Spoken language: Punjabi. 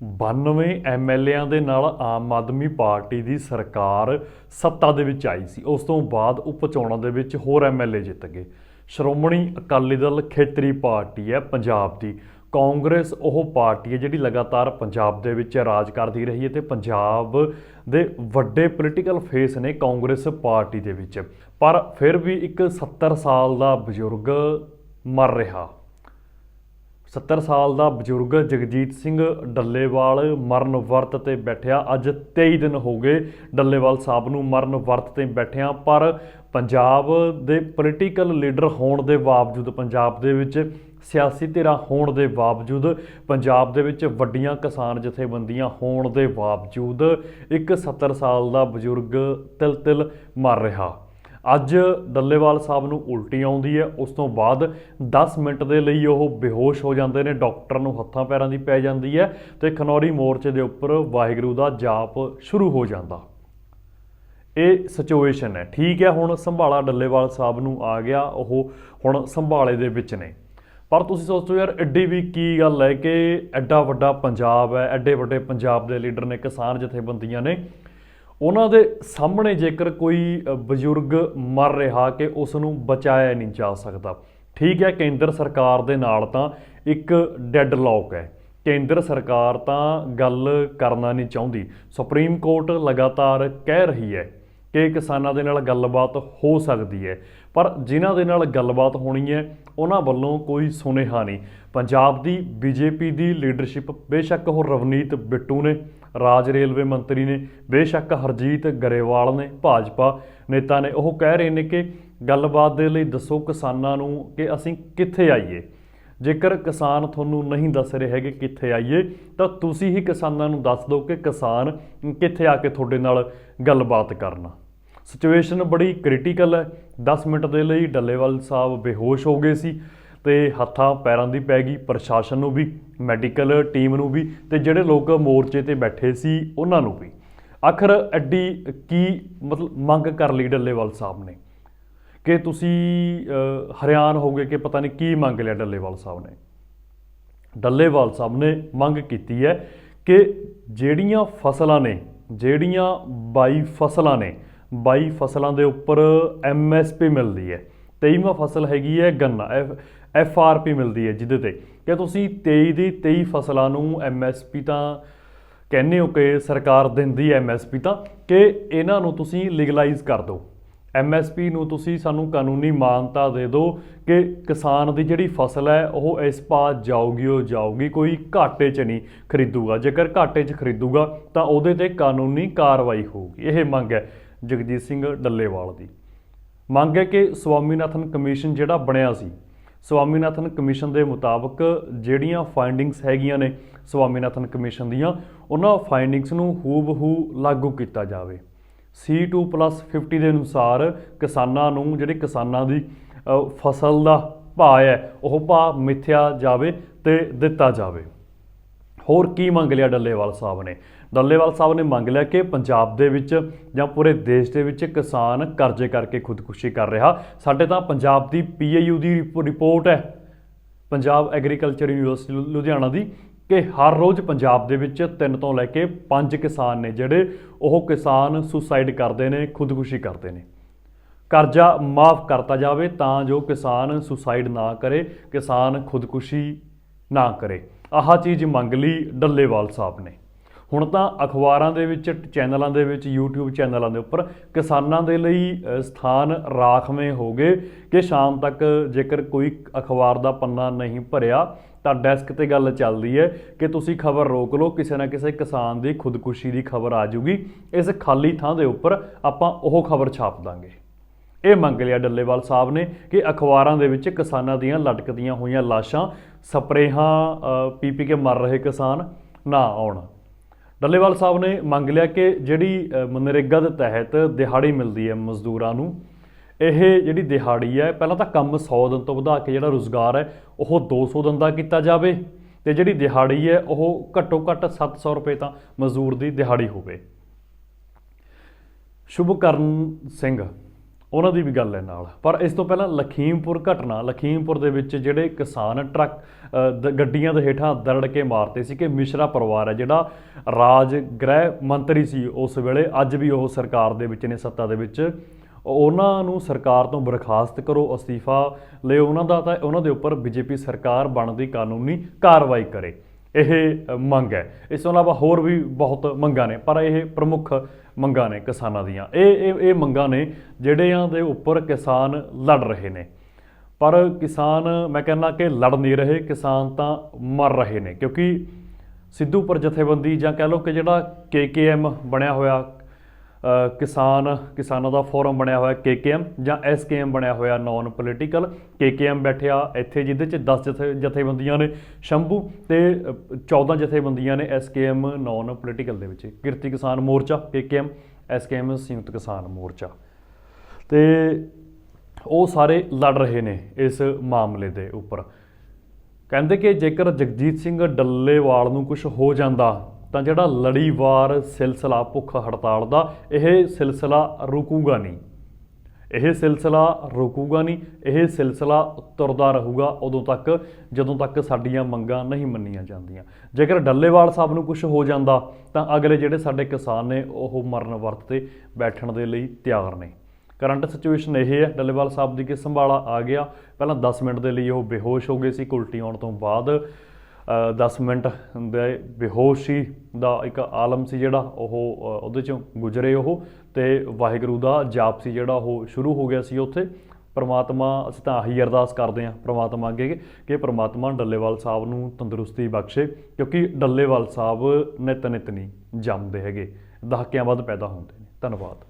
92 ਐਮਐਲਏਆਂ ਦੇ ਨਾਲ ਆਮ ਆਦਮੀ ਪਾਰਟੀ ਦੀ ਸਰਕਾਰ ਸੱਤਾ ਦੇ ਵਿੱਚ ਆਈ ਸੀ। ਉਸ ਤੋਂ ਬਾਅਦ ਉਪ ਚੋਣਾਂ ਦੇ ਵਿੱਚ ਹੋਰ ਐਮਐਲਏ ਜਿੱਤ ਗਏ। ਸ਼੍ਰੋਮਣੀ ਅਕਾਲੀ ਦਲ ਖੇਤਰੀ ਪਾਰਟੀ ਹੈ ਪੰਜਾਬ ਦੀ। ਕਾਂਗਰਸ ਉਹ ਪਾਰਟੀ ਹੈ ਜਿਹੜੀ ਲਗਾਤਾਰ ਪੰਜਾਬ ਦੇ ਵਿੱਚ ਰਾਜ ਕਰਦੀ ਰਹੀ ਹੈ ਤੇ ਪੰਜਾਬ ਦੇ ਵੱਡੇ ਪੋਲੀਟੀਕਲ ਫੇਸ ਨੇ ਕਾਂਗਰਸ ਪਾਰਟੀ ਦੇ ਵਿੱਚ। ਪਰ ਫਿਰ ਵੀ ਇੱਕ 70 ਸਾਲ ਦਾ ਬਜ਼ੁਰਗ ਮਰ ਰਿਹਾ। 70 ਸਾਲ ਦਾ ਬਜ਼ੁਰਗ ਜਗਜੀਤ ਸਿੰਘ ਡੱਲੇਵਾਲ ਮਰਨ ਵਰਤ ਤੇ ਬੈਠਿਆ। ਅੱਜ 23 ਦਿਨ ਹੋ ਗਏ ਡੱਲੇਵਾਲ ਸਾਹਿਬ ਨੂੰ ਮਰਨ ਵਰਤ ਤੇ ਬੈਠਿਆਂ, ਪਰ ਪੰਜਾਬ ਦੇ ਪੋਲੀਟੀਕਲ ਲੀਡਰ ਹੋਣ ਦੇ ਬਾਵਜੂਦ, ਪੰਜਾਬ ਦੇ ਵਿੱਚ ਸਿਆਸੀ ਧਿਰਾਂ ਹੋਣ ਦੇ ਬਾਵਜੂਦ, ਪੰਜਾਬ ਦੇ ਵਿੱਚ ਵੱਡੀਆਂ ਕਿਸਾਨ ਜਥੇਬੰਦੀਆਂ ਹੋਣ ਦੇ ਬਾਵਜੂਦ, ਇੱਕ 70 ਸਾਲ ਦਾ ਬਜ਼ੁਰਗ ਤਿਲ ਤਿਲ ਮਰ ਰਿਹਾ। ਅੱਜ ਡੱਲੇਵਾਲ ਸਾਹਿਬ ਨੂੰ ਉਲਟੀ ਆਉਂਦੀ ਹੈ। ਉਸ ਤੋਂ ਬਾਅਦ 10 ਮਿੰਟ ਦੇ ਲਈ ਉਹ ਬੇਹੋਸ਼ ਹੋ ਜਾਂਦੇ ਨੇ, ਡਾਕਟਰ ਨੂੰ ਹੱਥਾਂ ਪੈਰਾਂ ਦੀ ਪੈ ਜਾਂਦੀ ਹੈ ਤੇ ਖਨੌਰੀ ਮੋਰਚੇ ਦੇ ਉੱਪਰ ਵਾਹਿਗੁਰੂ ਦਾ ਜਾਪ ਸ਼ੁਰੂ ਹੋ ਜਾਂਦਾ। ਇਹ ਸਿਚੁਏਸ਼ਨ ਹੈ। ਠੀਕ ਹੈ, ਹੁਣ ਸੰਭਾਲਾ ਡੱਲੇਵਾਲ ਸਾਹਿਬ ਨੂੰ ਆ ਗਿਆ, ਉਹ ਹੁਣ ਸੰਭਾਲੇ ਦੇ ਵਿੱਚ ਨੇ। ਪਰ ਤੁਸੀਂ ਸੋਚੋ ਯਾਰ, ਐਡੀ ਵੀ ਕੀ ਗੱਲ ਹੈ ਕਿ ਐਡਾ ਵੱਡਾ ਪੰਜਾਬ ਹੈ, ਐਡੇ ਵੱਡੇ ਪੰਜਾਬ ਦੇ ਲੀਡਰ ਨੇ ਕਿਸਾਨ ਜਥੇਬੰਦੀਆਂ ਨੇ। ਉਹਨਾਂ ਦੇ ਸਾਹਮਣੇ ਜੇਕਰ ਕੋਈ ਬਜ਼ੁਰਗ ਮਰ ਰਿਹਾ ਕਿ ਉਸ ਨੂੰ ਬਚਾਇਆ ਨਹੀਂ ਜਾ ਸਕਦਾ। ਠੀਕ ਹੈ, ਕੇਂਦਰ ਸਰਕਾਰ ਦੇ ਨਾਲ ਤਾਂ ਇੱਕ ਡੈੱਡ ਲੌਕ ਹੈ। ਕੇਂਦਰ ਸਰਕਾਰ ਤਾਂ ਗੱਲ ਕਰਨਾ ਨਹੀਂ ਚਾਹੁੰਦੀ। ਸੁਪਰੀਮ ਕੋਰਟ ਲਗਾਤਾਰ ਕਹਿ ਰਹੀ ਹੈ ਕਿ ਕਿਸਾਨਾਂ ਦੇ ਨਾਲ ਗੱਲਬਾਤ ਹੋ ਸਕਦੀ ਹੈ। ਪਰ ਜਿਨ੍ਹਾਂ ਦੇ ਨਾਲ ਗੱਲਬਾਤ ਹੋਣੀ ਹੈ, ਉਹਨਾਂ ਵੱਲੋਂ ਕੋਈ ਸੁਨੇਹਾ ਨਹੀਂ। ਪੰਜਾਬ ਦੀ ਬੀਜੇਪੀ ਦੀ ਲੀਡਰਸ਼ਿਪ ਬੇਸ਼ੱਕ ਉਹ ਰਵਨੀਤ ਬਿੱਟੂ ਨੇ ਰਾਜ ਰੇਲਵੇ ਮੰਤਰੀ ਨੇ ਬੇਸ਼ੱਕ ਹਰਜੀਤ ਗਰੇਵਾਲ ਨੇ, ਭਾਜਪਾ ਨੇਤਾ ਨੇ ਉਹ ਕਹਿ ਰਹੇ ਨੇ ਕਿ ਗੱਲਬਾਤ ਦੇ ਲਈ ਦੱਸੋ ਕਿਸਾਨਾਂ ਨੂੰ ਕਿ ਅਸੀਂ ਕਿੱਥੇ ਆਈਏ। ਜੇਕਰ ਕਿਸਾਨ ਤੁਹਾਨੂੰ ਨਹੀਂ ਦੱਸ ਰਹੇ ਹੈਗੇ ਕਿੱਥੇ ਆਈਏ, ਤਾਂ ਤੁਸੀਂ ਹੀ ਕਿਸਾਨਾਂ ਨੂੰ ਦੱਸ ਦਿਓ ਕਿ ਕਿਸਾਨ ਕਿੱਥੇ ਆ ਕੇ ਤੁਹਾਡੇ ਨਾਲ ਗੱਲਬਾਤ ਕਰਨਾ। ਸਿਚੁਏਸ਼ਨ ਬੜੀ ਕ੍ਰਿਟੀਕਲ ਹੈ। 10 ਮਿੰਟ ਦੇ ਲਈ ਡੱਲੇਵਾਲ ਸਾਹਿਬ ਬੇਹੋਸ਼ ਹੋ ਗਏ ਸੀ। ਤੇ ਹੱਥਾਂ ਪੈਰਾਂ ਦੀ ਪੈ ਗਈ ਪ੍ਰਸ਼ਾਸਨ ਨੂੰ ਵੀ ਮੈਡੀਕਲ ਟੀਮ ਨੂੰ ਵੀ ਤੇ ਜਿਹੜੇ ਲੋਕ ਮੋਰਚੇ ਤੇ ਬੈਠੇ ਸੀ ਉਹਨਾਂ ਨੂੰ ਵੀ। ਆਖਰ ਐਡੀ ਕੀ ਮਤਲਬ ਮੰਗ ਕਰ ਲਈ ਡੱਲੇਵਾਲ ਸਾਹਿਬ ਨੇ? ਕਿ ਤੁਸੀਂ ਅ, ਹੈਰਾਨ ਹੋਗੇ ਕਿ ਪਤਾ ਨਹੀਂ ਕੀ ਮੰਗ ਲਿਆ ਡੱਲੇਵਾਲ ਸਾਹਿਬ ਨੇ? ਡੱਲੇਵਾਲ ਸਾਹਿਬ ਨੇ ਮੰਗ ਕੀਤੀ ਹੈ ਕਿ ਜਿਹੜੀਆਂ ਫਸਲਾਂ ਨੇ ਜਿਹੜੀਆਂ 22 ਫਸਲਾਂ ਨੇ 22 ਫਸਲਾਂ ਦੇ ਉੱਪਰ ਐਮਐਸਪੀ ਮਿਲਦੀ ਹੈ। 23ਵਾਂ ਫਸਲ ਹੈਗੀ ਹੈ ਗੰਨਾ ਐਫ ਆਰ ਪੀ ਮਿਲਦੀ ਹੈ ਜਿਹਦੇ ਤੇ। ਕਿ ਤੁਸੀਂ 23 ਦੀ 23 ਫਸਲਾਂ ਨੂੰ ਐਮਐਸਪੀ ਤਾਂ ਕਹਿੰਦੇ ਹੋ ਕਿ ਸਰਕਾਰ ਦਿੰਦੀ ਹੈ ਪੀ ਤਾਂ, ਕਿ ਇਹਨਾਂ ਨੂੰ ਤੁਸੀਂ ਲੀਗਲਾਈਜ਼ ਕਰ ਦਿਓ। ਪੀ ਨੂੰ ਤੁਸੀਂ ਸਾਨੂੰ ਕਾਨੂੰਨੀ ਮਾਨਤਾ ਦੇ ਦਿਓ ਕਿ ਕਿਸਾਨ ਦੀ ਜਿਹੜੀ ਫਸਲ ਹੈ, ਉਹ ਇਸ ਪਾਸ ਜਾਊਗੀ, ਉਹ ਜਾਊਗੀ, ਕੋਈ ਘਾਟੇ 'ਚ ਨਹੀਂ ਖਰੀਦੂਗਾ। ਜੇਕਰ ਘਾਟੇ 'ਚ ਖਰੀਦੂਗਾ, ਤਾਂ ਉਹਦੇ ਤੇ ਕਾਨੂੰਨੀ ਕਾਰਵਾਈ ਹੋਊਗੀ। ਇਹ ਮੰਗ ਹੈ ਜਗਜੀਤ ਸਿੰਘ ਡੱਲੇਵਾਲ ਦੀ। ਮੰਗ ਹੈ ਕਿ ਸਵਾਮੀਨਾਥਨ ਕਮਿਸ਼ਨ ਜਿਹੜਾ ਬਣਿਆ ਸੀ ਸਵਾਮੀਨਾਥਨ ਕਮਿਸ਼ਨ ਦੇ ਮੁਤਾਬਕ ਜਿਹੜੀਆਂ ਫਾਈਂਡਿੰਗਸ ਹੈਗੀਆਂ ਨੇ ਸਵਾਮੀਨਾਥਨ ਕਮਿਸ਼ਨ ਦੀਆਂ, ਉਹਨਾਂ ਫਾਈਂਡਿੰਗਸ ਨੂੰ ਹੂਬਹੂ ਲਾਗੂ ਕੀਤਾ ਜਾਵੇ। C2+50 ਦੇ ਅਨੁਸਾਰ ਕਿਸਾਨਾਂ ਨੂੰ, ਜਿਹੜੇ ਕਿਸਾਨਾਂ ਦੀ ਫਸਲ ਦਾ ਭਾਅ ਹੈ, ਉਹ ਭਾਅ ਮਿਥਿਆ ਜਾਵੇ ਤੇ ਦਿੱਤਾ ਜਾਵੇ। ਹੋਰ ਕੀ ਮੰਗ ਲਿਆ ਡੱਲੇਵਾਲ ਸਾਹਿਬ ਨੇ? ਡੱਲੇਵਾਲ ਸਾਹਿਬ ਨੇ ਮੰਗ ਲਿਆ ਕਿ ਪੰਜਾਬ ਦੇ ਵਿੱਚ ਜਾਂ ਪੂਰੇ ਦੇਸ਼ ਦੇ ਵਿੱਚ ਕਿਸਾਨ ਕਰਜ਼ੇ ਕਰਕੇ ਖੁਦਕੁਸ਼ੀ ਕਰ ਰਿਹਾ। ਸਾਡੇ ਤਾਂ ਪੰਜਾਬ ਦੀ ਪੀਏਯੂ ਦੀ ਰਿਪੋ- ਰਿਪੋਰਟ ਹੈ, ਪੰਜਾਬ ਐਗਰੀਕਲਚਰ ਯੂਨੀਵਰਸਿਟੀ ਲੁਧਿਆਣਾ ਦੀ, ਕਿ ਹਰ ਰੋਜ਼ ਪੰਜਾਬ ਦੇ ਵਿੱਚ ਤਿੰਨ ਤੋਂ ਲੈ ਕੇ ਪੰਜ ਕਿਸਾਨ ਨੇ ਜਿਹੜੇ ਉਹ ਕਿਸਾਨ ਸੁਸਾਈਡ ਕਰਦੇ ਨੇ, ਖੁਦਕੁਸ਼ੀ ਕਰਦੇ ਨੇ। ਕਰਜ਼ਾ ਮਾਫ ਕਰਤਾ ਜਾਵੇ ਤਾਂ ਜੋ ਕਿਸਾਨ ਸੁਸਾਈਡ ਨਾ ਕਰੇ, ਕਿਸਾਨ ਖੁਦਕੁਸ਼ੀ ਨਾ ਕਰੇ। ਆਹ ਚੀਜ਼ ਮੰਗ ਲਈ ਡੱਲੇਵਾਲ ਸਾਹਿਬ ਨੇ। ਹੁਣ ਤਾਂ ਅਖਬਾਰਾਂ ਦੇ ਵਿੱਚ, ਚੈਨਲਾਂ ਦੇ ਵਿੱਚ, YouTube ਚੈਨਲਾਂ ਦੇ ਉੱਪਰ ਕਿਸਾਨਾਂ ਦੇ ਲਈ ਸਥਾਨ ਰਾਖਵੇਂ ਹੋ ਗਏ ਕਿ ਸ਼ਾਮ ਤੱਕ ਜੇਕਰ ਕੋਈ ਅਖਬਾਰ ਦਾ ਪੰਨਾ ਨਹੀਂ ਭਰਿਆ, ਤਾਂ ਡੈਸਕ ਤੇ ਗੱਲ ਚੱਲਦੀ ਹੈ ਕਿ ਤੁਸੀਂ ਖਬਰ ਰੋਕ ਲਓ, ਕਿਸੇ ਨਾ ਕਿਸੇ ਕਿਸਾਨ ਦੀ ਖੁਦਕੁਸ਼ੀ ਦੀ ਖਬਰ ਆ ਜੂਗੀ। ਇਸ ਖਾਲੀ ਥਾਂ ਦੇ ਉੱਪਰ ਆਪਾਂ ਉਹ ਖਬਰ ਛਾਪ ਦਾਂਗੇ। ਇਹ ਮੰਗ ਲਿਆ ਡੱਲੇਵਾਲ ਸਾਹਿਬ ਨੇ ਕਿ ਅਖਬਾਰਾਂ ਦੇ ਵਿੱਚ ਕਿਸਾਨਾਂ ਦੀਆਂ ਲਟਕਦੀਆਂ ਹੋਈਆਂ ਲਾਸ਼ਾਂ ਸਪਰੇਹਾਂ ਅ, ਪੀ ਪੀ ਕੇ ਮਰ ਰਹੇ ਕਿਸਾਨ ਨਾ ਆਉਣ। ਡੱਲੇਵਾਲ ਸਾਹਿਬ ਨੇ ਮੰਗ ਲਿਆ ਕਿ ਜਿਹੜੀ ਮਨਰੇਗਾ ਦੇ ਤਹਿਤ ਦਿਹਾੜੀ ਮਿਲਦੀ ਹੈ ਮਜ਼ਦੂਰਾਂ ਨੂੰ ਇਹ ਜਿਹੜੀ ਦਿਹਾੜੀ ਹੈ ਪਹਿਲਾਂ ਤਾਂ ਕੰਮ 100 ਦਿਨ ਤੋਂ ਵਧਾ ਕੇ ਜਿਹੜਾ ਰੋਜ਼ਗਾਰ ਹੈ ਉਹ 200 ਦਿਨ ਦਾ ਕੀਤਾ ਜਾਵੇ ਤੇ ਜਿਹੜੀ ਦਿਹਾੜੀ ਹੈ ਉਹ ਘੱਟੋ ਘੱਟ 700 ਰੁਪਏ ਤਾਂ ਮਜ਼ਦੂਰ ਦੀ ਦਿਹਾੜੀ ਹੋਵੇ। ਸ਼ੁਭਕਰਨ ਸਿੰਘ ਉਹਨਾਂ ਦੀ ਵੀ ਗੱਲ ਹੈ ਨਾਲ। ਪਰ ਇਸ ਤੋਂ ਪਹਿਲਾਂ ਲਖੀਮਪੁਰ ਘਟਨਾ, ਲਖੀਮਪੁਰ ਦੇ ਵਿੱਚ ਜਿਹੜੇ ਕਿਸਾਨ ਟਰੱਕ ਗੱਡੀਆਂ ਦੇ ਹੇਠਾਂ ਦਰੜ ਕੇ ਮਾਰਤੇ ਸੀ ਕਿ ਮਿਸ਼ਰਾ ਪਰਿਵਾਰ ਹੈ ਜਿਹੜਾ ਰਾਜ ਗ੍ਰਹਿ ਮੰਤਰੀ ਸੀ ਉਸ ਵੇਲੇ। ਅੱਜ ਵੀ ਉਹ ਸਰਕਾਰ ਦੇ ਵਿੱਚ ਨੇ ਸੱਤਾ ਦੇ ਵਿੱਚ। ਉਹਨਾਂ ਨੂੰ ਸਰਕਾਰ ਤੋਂ ਬਰਖਾਸਤ ਕਰੋ, ਅਸਤੀਫਾ ਲਿਓ। ਉਹਨਾਂ ਦਾ ਤਾਂ ਉਹਨਾਂ ਦੇ ਉੱਪਰ ਬੀਜੇਪੀ ਸਰਕਾਰ ਬਣਦੀ ਕਾਨੂੰਨੀ ਕਾਰਵਾਈ ਕਰੇ। ਇਹ ਮੰਗ ਹੈ। ਇਸ ਤੋਂ ਇਲਾਵਾ ਹੋਰ ਵੀ ਬਹੁਤ ਮੰਗਾਂ ਨੇ, ਪਰ ਇਹ ਪ੍ਰਮੁੱਖ ਮੰਗਾਂ ਨੇ ਕਿਸਾਨਾਂ ਦੀਆਂ। ਇਹ ਇਹ ਇਹ ਮੰਗਾਂ ਨੇ ਜਿਹੜਿਆਂ ਦੇ ਉੱਪਰ ਕਿਸਾਨ ਲੜ ਰਹੇ ਨੇ। ਪਰ ਕਿਸਾਨ, ਮੈਂ ਕਹਿੰਦਾ ਕਿ ਲੜ ਨਹੀਂ ਰਹੇ, ਕਿਸਾਨ ਤਾਂ ਮਰ ਰਹੇ ਨੇ। ਕਿਉਂਕਿ ਸਿੱਧੂ ਪਰ ਜਥੇਬੰਦੀ ਜਾਂ ਕਹਿ ਲਓ ਕਿ ਜਿਹੜਾ ਕੇਕੇਐਮ ਬਣਿਆ ਹੋਇਆ ਕਿਸਾਨ ਕਿਸਾਨਾਂ ਦਾ ਫੋਰਮ ਬਣਿਆ ਹੋਇਆ ਕੇਕੇਐਮ ਜਾਂ ਐਸਕੇਐਮ ਬਣਿਆ ਹੋਇਆ ਨਾਨ ਪੋਲੀਟੀਕਲ ਕੇਕੇਐਮ ਬੈਠਿਆ ਇੱਥੇ ਜਿਹਦੇ ਚ 10 ਜਥੇ ਜਥੇਬੰਦੀਆਂ ਨੇ। ਸ਼ੰਭੂ ਤੇ ਅ, 14 ਜਥੇਬੰਦੀਆਂ ਨੇ ਐਸਕੇਐਮ ਨਾਨ ਪੋਲੀਟੀਕਲ ਦੇ ਵਿੱਚ। ਕਿਰਤੀ ਕਿਸਾਨ ਮੋਰਚਾ ਕੇਕੇਐਮ ਐਸਕੇਐਮ ਸੰਯੁਕਤ ਕਿਸਾਨ ਮੋਰਚਾ। ਤੇ ਉਹ ਸਾਰੇ ਲੜ ਰਹੇ ਨੇ ਇਸ ਮਾਮਲੇ ਦੇ ਉੱਪਰ। ਕਹਿੰਦੇ ਕਿ ਜੇਕਰ ਜਗਜੀਤ ਸਿੰਘ ਡੱਲੇਵਾਲ ਨੂੰ ਕੁਝ ਹੋ ਜਾਂਦਾ ਤਾਂ ਜਿਹੜਾ ਲੜੀਵਾਰ ਸਿਲਸਿਲਾ ਭੁੱਖ ਹੜਤਾਲ ਦਾ, ਇਹ ਸਿਲਸਿਲਾ ਰੁਕੂਗਾ ਨਹੀਂ। ਇਹ ਸਿਲਸਿਲਾ ਰੁਕੂਗਾ ਨਹੀਂ, ਇਹ ਸਿਲਸਿਲਾ ਤੁਰਦਾ ਰਹੂਗਾ ਉਦੋਂ ਤੱਕ, ਜਦੋਂ ਤੱਕ ਸਾਡੀਆਂ ਮੰਗਾਂ ਨਹੀਂ ਮੰਨੀਆਂ ਜਾਂਦੀਆਂ। ਜੇਕਰ ਡੱਲੇਵਾਲ ਸਾਹਿਬ ਨੂੰ ਕੁਝ ਹੋ ਜਾਂਦਾ, ਤਾਂ ਅਗਲੇ ਜਿਹੜੇ ਸਾਡੇ ਕਿਸਾਨ ਨੇ, ਉਹ ਮਰਨ ਵਰਤ ਤੇ ਬੈਠਣ ਦੇ ਲਈ ਤਿਆਰ ਨੇ। ਕਰੰਟ ਸਿਚੁਏਸ਼ਨ ਇਹ ਹੈ, ਡੱਲੇਵਾਲ ਸਾਹਿਬ ਦੀ ਕਿ ਸੰਭਾਲਾ ਆ ਗਿਆ। ਪਹਿਲਾਂ 10 ਮਿੰਟ ਦੇ ਲਈ ਉਹ ਬੇਹੋਸ਼ ਹੋ ਗਏ ਸੀ ਉਲਟੀ ਆਉਣ ਤੋਂ ਬਾਅਦ। 10 ਮਿੰਟ ਦੇ ਬੇਹੋਸ਼ੀ ਦਾ ਇੱਕ ਆਲਮ ਸੀ ਜਿਹੜਾ ਉਹ ਉਹਦੇ ਚੋਂ ਗੁਜ਼ਰੇ ਉਹ ਤੇ ਵਾਹਿਗੁਰੂ ਦਾ ਜਾਪ ਸੀ ਜਿਹੜਾ ਉਹ ਸ਼ੁਰੂ ਹੋ ਗਿਆ ਸੀ ਉੱਥੇ। ਪਰਮਾਤਮਾ, ਅਸੀਂ ਤਾਂ ਆਹੀ ਅਰਦਾਸ ਕਰਦੇ ਹਾਂ ਪਰਮਾਤਮਾ ਅੱਗੇ ਕਿ- ਪਰਮਾਤਮਾ ਡੱਲੇਵਾਲ ਸਾਹਿਬ ਨੂੰ ਤੰਦਰੁਸਤੀ ਬਖਸ਼ੇ ਕਿਉਂਕਿ ਡੱਲੇਵਾਲ ਸਾਹਿਬ ਨਿਤ ਨਿਤ ਨਹੀਂ ਜੰਮਦੇ ਹੈਗੇ, ਦਹਾਕਿਆਂ ਬਾਅਦ ਪੈਦਾ ਹੁੰਦੇ ਨੇ। ਧੰਨਵਾਦ।